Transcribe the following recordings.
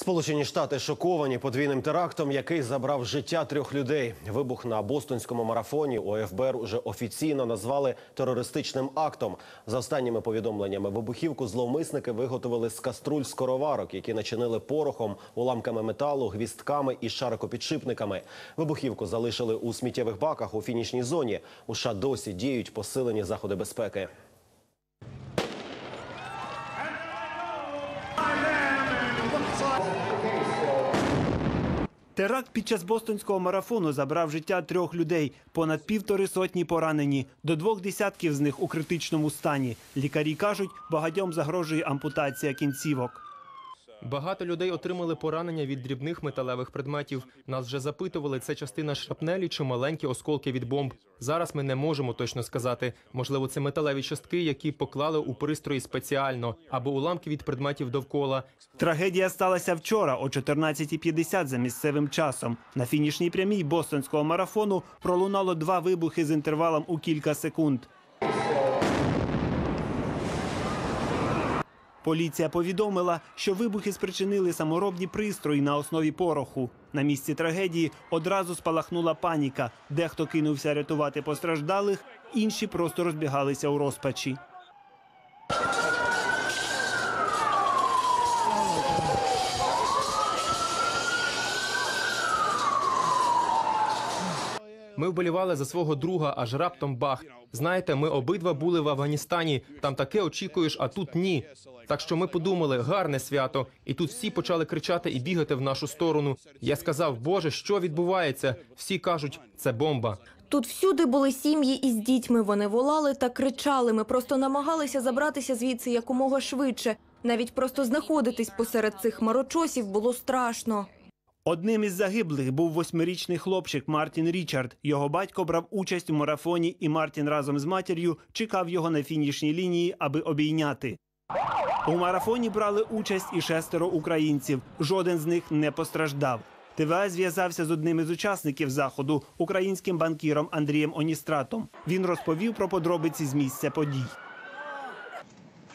Сполучені Штати шоковані подвійним терактом, який забрав життя трьох людей. Вибух на бостонському марафоні у ФБР уже офіційно назвали терористичним актом. За останніми повідомленнями, вибухівку зловмисники виготовили з каструль скороварок, які начинили порохом, уламками металу, гвістками і шарикопідшипниками. Вибухівку залишили у сміттєвих баках у фінішній зоні. У США досі діють посилені заходи безпеки. Теракт під час бостонського марафону забрав життя трьох людей, понад півтори сотні поранені. До двох десятків з них у критичному стані. Лікарі кажуть, багатьом загрожує ампутація кінцівок. Багато людей отримали поранення від дрібних металевих предметів. Нас вже запитували, це частина шрапнелі чи маленькі осколки від бомб. Зараз ми не можемо точно сказати. Можливо, це металеві частки, які поклали у пристрої спеціально, або уламки від предметів довкола. Трагедія сталася вчора о 14.50 за місцевим часом. На фінішній прямій бостонського марафону пролунало два вибухи з інтервалом у кілька секунд. Поліція повідомила, що вибухи спричинили саморобні пристрої на основі пороху. На місці трагедії одразу спалахнула паніка. Дехто кинувся рятувати постраждалих, інші просто розбігалися у розпачі. Ми вболівали за свого друга, аж раптом бах. Знаєте, ми обидва були в Афганістані. Там таке очікуєш, а тут ні. Так що ми подумали, гарне свято, і тут всі почали кричати і бігати в нашу сторону. Я сказав, Боже, що відбувається? Всі кажуть, це бомба. Тут всюди були сім'ї із дітьми. Вони волали та кричали. Ми просто намагалися забратися звідси якомога швидше. Навіть просто знаходитись посеред цих марочосів було страшно. Одним із загиблих був восьмирічний хлопчик Мартін Річард. Його батько брав участь у марафоні, і Мартін разом з матір'ю чекав його на фінішній лінії, аби обійняти. У марафоні брали участь і шестеро українців. Жоден з них не постраждав. ТВА зв'язався з одним із учасників заходу, українським банкіром Андрієм Оністратом. Він розповів про подробиці з місця подій.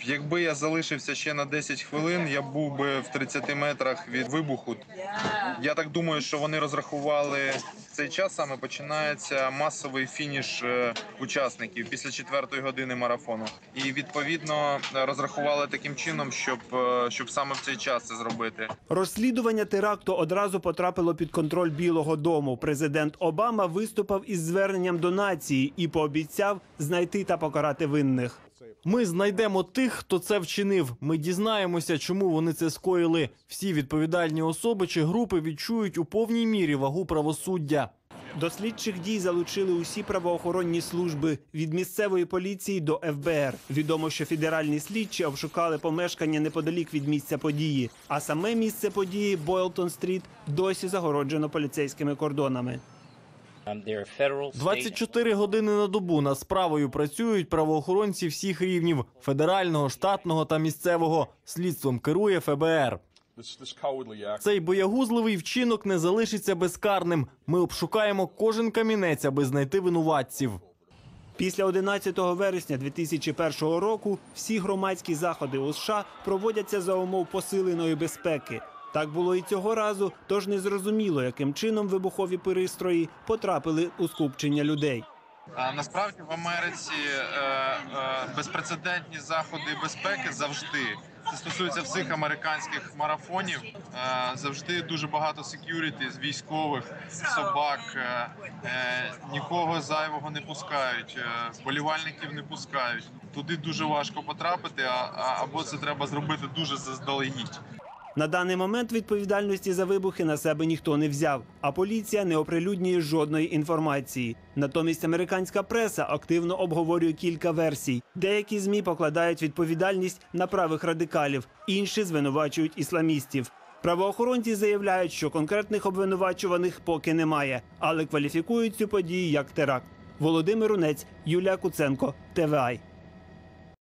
Якби я залишився ще на 10 хвилин, я був би в 30 метрах від вибуху. Я так думаю, що вони розрахували цей час. Саме починається масовий фініш е, учасників після четвертої години марафону. І відповідно розрахували таким чином, щоб, е, щоб саме в цей час це зробити. Розслідування теракту одразу потрапило під контроль Білого Дому. Президент Обама виступав із зверненням до нації і пообіцяв знайти та покарати винних. Ми знайдемо тих, хто це вчинив. Ми дізнаємося, чому вони це скоїли. Всі відповідальні особи чи групи відчують у повній мірі вагу правосуддя. До слідчих дій залучили усі правоохоронні служби від місцевої поліції до ФБР. Відомо, що федеральні слідчі обшукали помешкання неподалік від місця події, а саме місце події Бойлтон-стріт досі загороджено поліцейськими кордонами. 24 години на добу над справою працюють правоохоронці всіх рівнів федерального, штатного та місцевого. Слідством керує ФБР. Цей боягузливий вчинок не залишиться безкарним. Ми обшукаємо кожен камінець, аби знайти винуватців. Після 11 вересня 2001 року всі громадські заходи у США проводяться за умов посиленої безпеки. Так було і цього разу, тож незрозуміло, яким чином вибухові пристрої потрапили у скупчення людей. Насправді в Америці е, е, безпрецедентні заходи безпеки завжди. Це стосується всіх американських марафонів. Е, завжди дуже багато секюріті з військових собак. Нікого зайвого не пускають, вболівальників не пускають. Туди дуже важко потрапити, або це треба зробити дуже заздалегідь. На даний момент відповідальності за вибухи на себе ніхто не взяв, а поліція не оприлюднює жодної інформації. Натомість американська преса активно обговорює кілька версій. Деякі змі покладають відповідальність на правих радикалів, інші звинувачують ісламістів. Правоохоронці заявляють, що конкретних обвинувачуваних поки немає, але кваліфікують цю подію як теракт. Володимир Унець, Юлія Куценко, ТВАЙ.